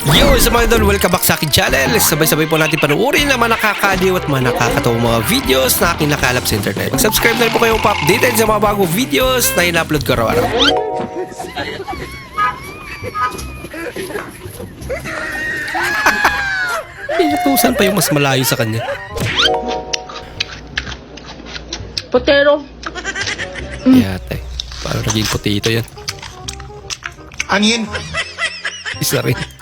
Yo, sa mga idol, welcome back sa akin channel. Sabay-sabay po natin panuorin ang mga nakakaliw at mga nakakatawang mga videos na aking nakalap sa internet. Mag-subscribe na rin po kayo pa updated sa mga bagong videos na ina-upload ko araw-araw. Pinatusan pa yung mas malayo sa kanya. Potero. Kaya tay, parang naging potato yan. Angin. Isa rin.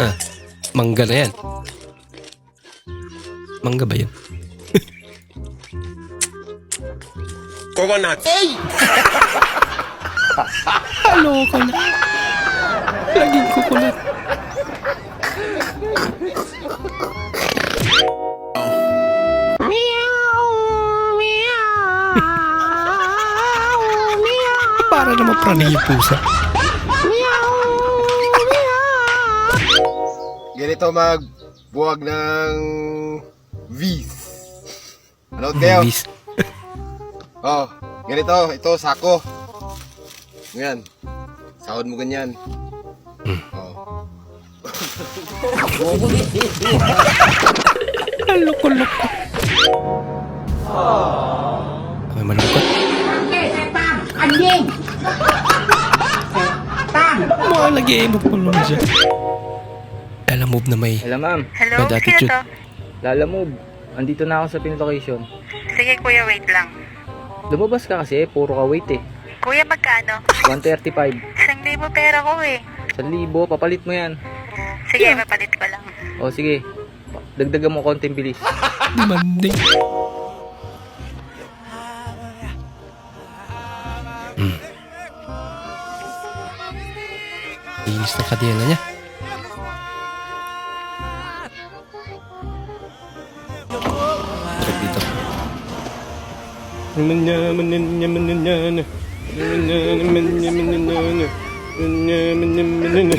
Ah, mangga na yan. Mangga ba yan? Coconut. Halo ka na. Laging kukulat. Para naman praning yung pusa. Ganito magbuwag ng V's. Ano Teo? Movies. Oh, ganito. Ito, sako. Ganyan. Sahod mo ganyan. Oh. Loko-loko. May malungkot. Anjing! Mga lagi mo pa lang siya. Move na may Hello ma'am, Hello, bad sino attitude. to? Lala Move. Andito na ako sa pin location. Sige kuya, wait lang. Lumabas ka kasi, puro ka wait eh. Kuya, magkano? 135. Isang libo pera ko eh. 1,000, papalit mo yan. Sige, mapalit ko lang. O sige, dagdagan mo konting bilis. demanding. Hmm. Inis na kadena niya. มันเนมันเนมันเนมันเนมันเนมันเนมันเนมันเนมันเนมันเน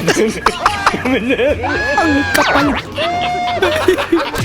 มันเนมัน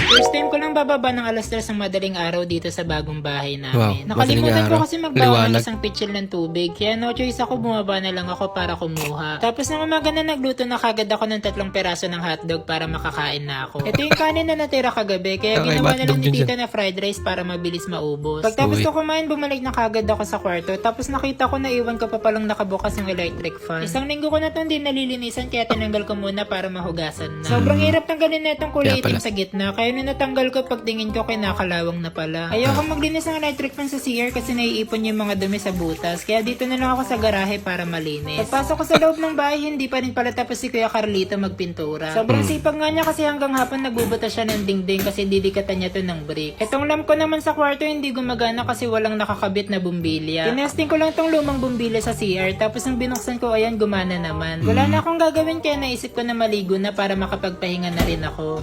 First time ko lang bababa ng alas 3 ng madaling araw dito sa bagong bahay Wow, namin. madaling Nakalimutan ko kasi magbawa ng isang pitcher ng tubig, kaya no choice ako bumaba na lang ako para kumuha. Tapos nang umaga na nagluto na kagad ako ng tatlong peraso ng hotdog para makakain na ako. Ito yung kanin na natira kagabi, kaya Okay, ginawa na lang ni tita na fried rice para mabilis maubos. Pagtapos ko kumain, bumalik na kagad ako sa kwarto, tapos nakita ko na iwan ko pa palang nakabukas yung electric fan. Isang linggo ko na itong din nalilinisan, kaya tinanggal ko muna para mahugasan na. Sobrang hirap tanggalin na itong kulay pala. sa gitna, kaya nung natanggal ko, pagtingin ko, kinakalawang na pala. Ayoko maglinis ng electric fan sa CR kasi naiipon yung mga dumi sa butas, kaya dito na lang ako sa garahe para malinis. Pagpasok ko sa loob ng bahay, hindi pa rin pala tapos si Kuya Carlito magpintura. Sobrang sipag nga niya kasi hanggang hapon nagbubutas siya ng dingding kasi didikatan niya to ng brick. Itong lamp ko naman sa kwarto hindi gumagana kasi walang nakakabit na bumbilya. Tinesting ko lang tong lumang bumbilya sa CR tapos nung binuksan ko ayan gumana naman. Wala na akong gagawin kaya naisip ko na maligo na para makapagpahinga na rin ako.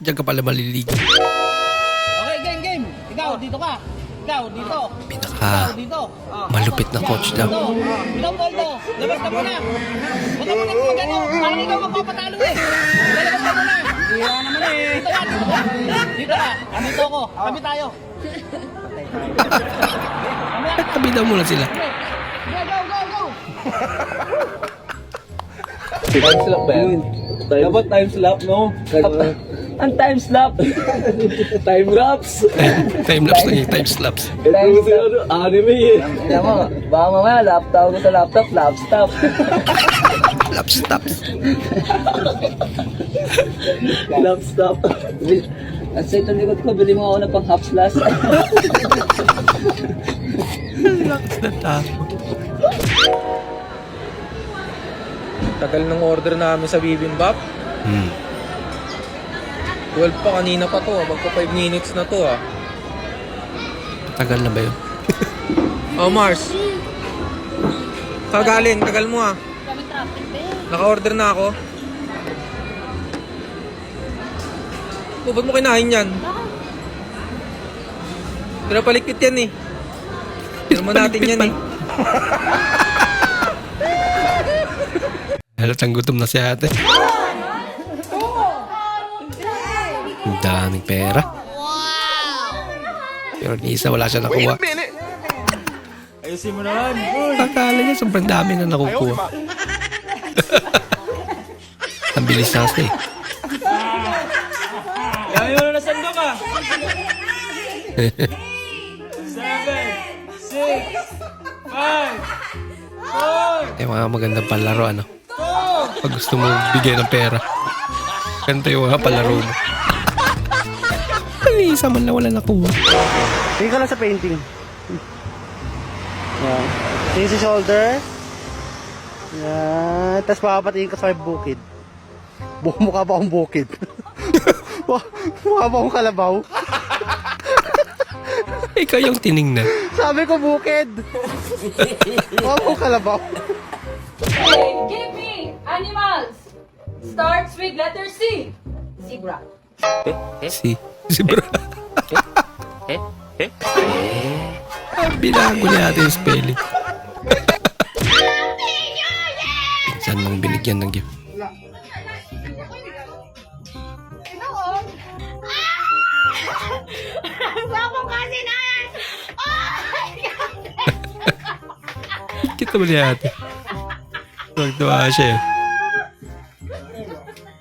Diyan ka pala maliligo. Okay, game, game. Ikaw, dito ka. Ikaw, dito. Pinaka Dito. malupit na coach daw. Ikaw, Poldo. Labas ka muna. Huwag ka muna gumagano. Parang ikaw magpapatalo eh. Lalabas ka muna. Hira naman eh. Dito ka, dito ka. Dito ka. Andito ako. Kami tayo. Tabi daw muna sila. Go, go, go, go. Time slap ba yan? Dapat time slap, no? Ang time slap! time lapse! Time lapse na yung time slaps. Time slap! Anime eh! Alam mo, baka mamaya laptop ko sa laptop, laptop. Laps stops. laptop. At sa itong likod ko, bili mo ako ng pang half slash. Natakot. Tagal ng order namin sa bibimbap. Hmm. 12 pa kanina pa to ah. Magpa 5 minutes na to ah. Tagal na ba yun? Oh Mars. Kagaling, tagal mo ah. Naka-order na ako. Oh, ba't mo kinain yan? Pinapalikpit yan eh. Pirma natin yan eh. Halatang gutom na si ate. Ang daming pera. Pero ni isa wala siya nakuha. Ayusin mo naman. Akala niya sobrang dami na nakukuha. Ang bilis na kasi. Kaya mo na nasando ka. Seven, six, five, four, Yung mga magandang palaro, ano? Pag gusto mo bigay ng pera. Ganito yung mga palaro mo. Ano isa man na wala nakuha. Tingin ka lang sa painting. Yan. Tingin sa shoulder. Yan. Tapos papatingin ka sa may bukid. Bu mukha ba akong bukid? Mukha- mukha ba akong kalabaw? Ikaw yung tiningnan. Sabi ko bukid. Mukha ba akong kalabaw? Give me animals. Starts with letter C. Zebra. Si, si bro. Ah, Binago niya natin yung spelling. Saan mong binigyan ng gift? Kita mo niya ate. Tuwag-tuwa siya eh.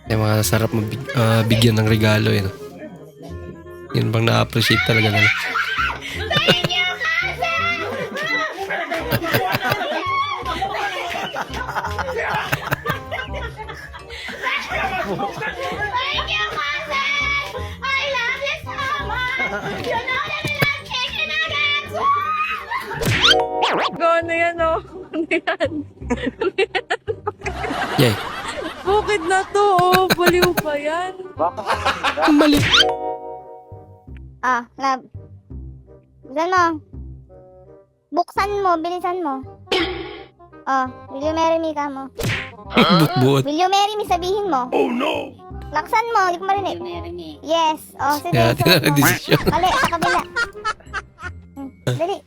Yung mga sarap mabig, ah, bigyan ng regalo yun. Yun bang na-appreciate talaga nila. Gano yan, oh. Ano yan? Yay. Bukid na to, oh. Baliw pa yan. Mali. Ah, love. Buksan mo. Buksan mo, bilisan mo. Oh, will you marry me ka mo? Buot-buot. Will you marry me sabihin mo? Oh no! Laksan mo, hindi ko marinig. Will you marry me? Yes. Oh, sige. Kaya suot tingnan mo. ang desisyon. Mali, sa kabila. Hmm, Dali.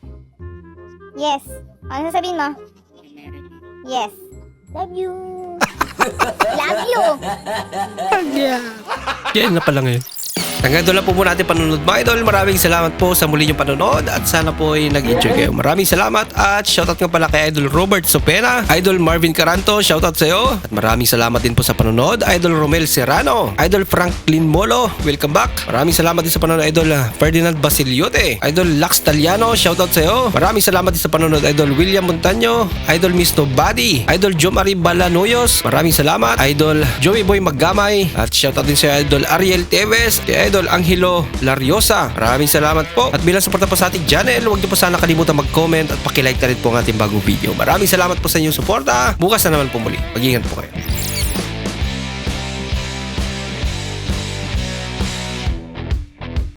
Yes. Ano sasabihin mo? Yes. Love you. Love you. Yan na pala ngayon. Hanggang doon lang po muna natin panunod mga idol. Maraming salamat po sa muli niyong panonood at sana po ay nag-enjoy kayo. Maraming salamat at shoutout nga pala kay Idol Robert Sopena, Idol Marvin Caranto, shoutout sa iyo. At maraming salamat din po sa panonood, Idol Romel Serrano, Idol Franklin Molo, welcome back. Maraming salamat din sa panonood, Idol Ferdinand Basiliote, Idol Lax Taliano, shoutout sa iyo. Maraming salamat din sa panonood, Idol William Montaño, Idol Miss Nobody, Idol Jo Marie Balanoyos, maraming salamat, Idol Joey Boy Maggamay, at shoutout din sa Idol Ariel Teves, kay Idol Angelo Lariosa. Maraming salamat po. At bilang suporta po sa ating channel, huwag niyo po sana kalimutan mag-comment at pakilike na rin po ang ating bagong video. Maraming salamat po sa inyong suporta. Bukas na naman po muli. Mag-ingat po kayo.